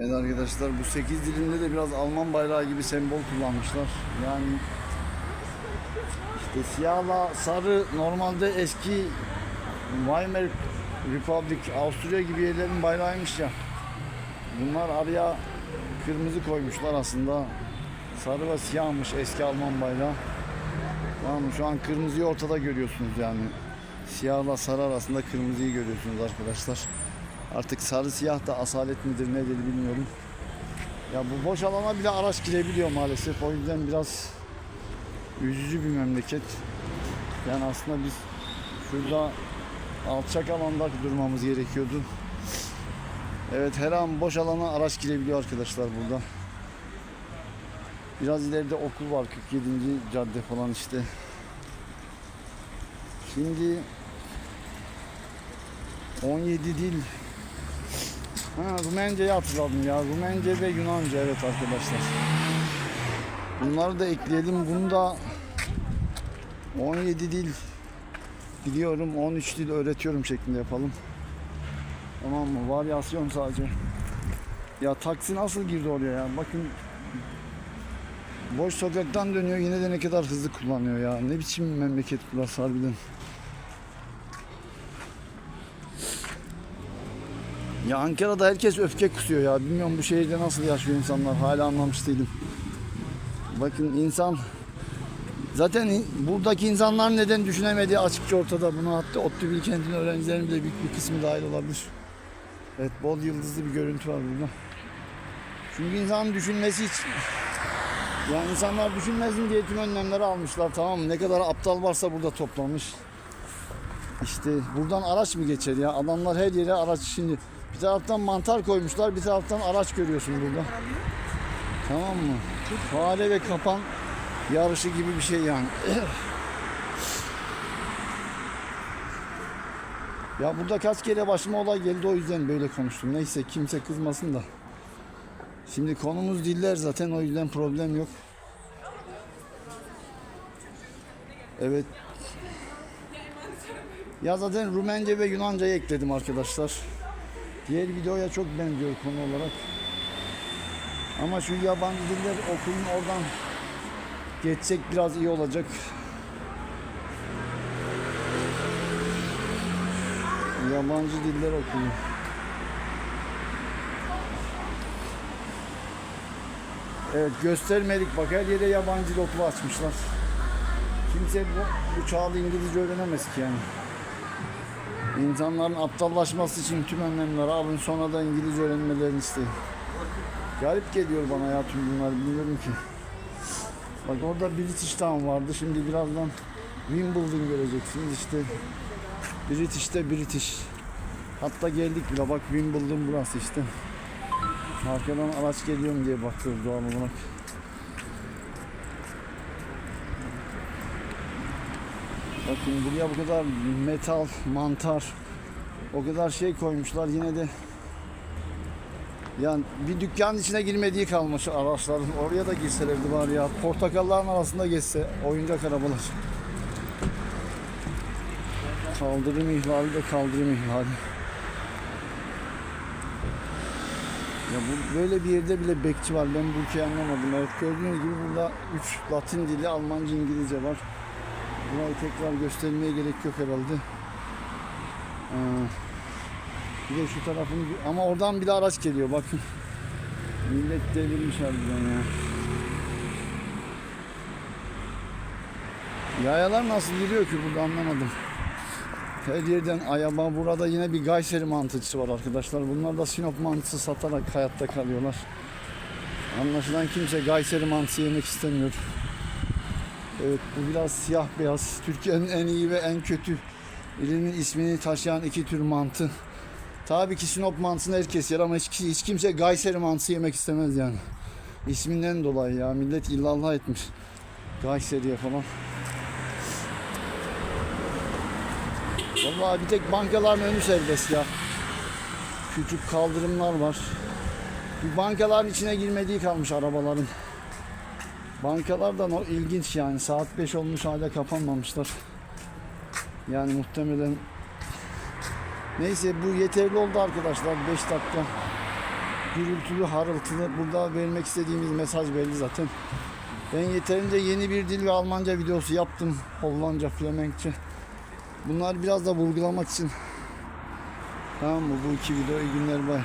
Evet arkadaşlar bu 8 dilimde de biraz Alman bayrağı gibi sembol kullanmışlar. Yani işte siyahla sarı normalde eski Weimar Republic Avusturya gibi yerlerin bayrağıymış ya. Bunlar araya kırmızı koymuşlar aslında. Sarı ve siyahmış eski Alman bayrağı. Tamam mı? Şu an kırmızıyı ortada görüyorsunuz yani. Siyahla sarı arasında kırmızıyı görüyorsunuz arkadaşlar. Artık sarı siyah da asalet midir nedir bilmiyorum. Ya bu boş alana bile araç girebiliyor maalesef. O yüzden biraz üzücü bir memleket. Yani aslında biz şurada alçak alanda durmamız gerekiyordu. Evet her an boş alana araç girebiliyor arkadaşlar burada. Biraz ileride okul var 47. cadde falan işte. Şimdi 17 dil Ha Rumenca'yı hatırladım ya. Rumence ve Yunanca evet arkadaşlar. Bunları da ekleyelim. Bunu da 17 dil biliyorum. 13 dil öğretiyorum şeklinde yapalım. Tamam mı? Varyasyon sadece. Ya taksi nasıl girdi oraya ya? Bakın boş sokaktan dönüyor yine de ne kadar hızlı kullanıyor ya. Ne biçim memleket burası harbiden. Ya Ankara'da herkes öfke kusuyor ya. Bilmiyorum bu şehirde nasıl yaşıyor insanlar. Hala anlamış değilim. Bakın insan zaten buradaki insanlar neden düşünemediği açıkça ortada. Bunu hatta ODTÜ Bilkent'in öğrencilerinin bile büyük bir kısmı dahil olabilir. Evet bol yıldızlı bir görüntü var burada. Çünkü insanın düşünmesi hiç yani insanlar düşünmesin diye tüm önlemleri almışlar tamam mı? Ne kadar aptal varsa burada toplamış. İşte buradan araç mı geçer ya? Adamlar her yere araç şimdi bir taraftan mantar koymuşlar, bir taraftan araç görüyorsun burada. Tamam mı? Fare ve kapan yarışı gibi bir şey yani. ya burada kaç kere başıma olay geldi o yüzden böyle konuştum. Neyse kimse kızmasın da. Şimdi konumuz diller zaten o yüzden problem yok. Evet ya zaten Rumence ve Yunanca'yı ekledim arkadaşlar. Diğer videoya çok benziyor konu olarak. Ama şu yabancı diller okulun oradan geçsek biraz iyi olacak. Yabancı diller okulu. Evet göstermedik bak her yere yabancı dil okulu açmışlar. Kimse bu, bu çağda İngilizce öğrenemez ki yani. İnsanların aptallaşması için tüm önlemleri alın sonra da İngilizce öğrenmelerini isteyin. Garip geliyor bana ya tüm bunlar bilmiyorum ki. Bak orada British Town vardı şimdi birazdan Wimbledon göreceksiniz işte British'te British. Hatta geldik bile bak Wimbledon burası işte. Arkadan araç geliyor mu diye bakıyoruz doğal olarak. Bakın buraya bu kadar metal, mantar, o kadar şey koymuşlar yine de yani bir dükkanın içine girmediği kalmış araçların. Oraya da girselerdi var ya. Portakalların arasında geçse oyuncak arabalar. Kaldırım ihlali de kaldırım ihlali. Ya bu böyle bir yerde bile bekçi var. Ben bu ülkeyi anlamadım. Evet gördüğünüz gibi burada 3 Latin dili, Almanca, İngilizce var. Burayı tekrar göstermeye gerek yok herhalde. Ee, bir de şu tarafın ama oradan bir de araç geliyor bakın. Millet devirmiş harbiden ya. Yayalar nasıl yürüyor ki burada anlamadım. Her yerden ayaba burada yine bir Kayseri mantıcısı var arkadaşlar. Bunlar da Sinop mantısı satarak hayatta kalıyorlar. Anlaşılan kimse Kayseri mantısı yemek istemiyor. Evet bu biraz siyah beyaz. Türkiye'nin en iyi ve en kötü ilinin ismini taşıyan iki tür mantı. Tabii ki Sinop mantısını herkes yer ama hiç, hiç kimse Kayseri mantısı yemek istemez yani. İsminden dolayı ya millet illallah etmiş. Kayseri'ye falan. Vallahi bir tek bankaların önü serbest ya. Küçük kaldırımlar var. Bir bankaların içine girmediği kalmış arabaların. Bankalardan o ilginç yani. Saat 5 olmuş hala kapanmamışlar. Yani muhtemelen Neyse bu yeterli oldu arkadaşlar. 5 dakika gürültülü, harıltılı. Burada vermek istediğimiz mesaj belli zaten. Ben yeterince yeni bir dil ve Almanca videosu yaptım. Hollandca, Flemenkçe. Bunları biraz da vurgulamak için. Tamam mı? Bu iki video iyi günler bay.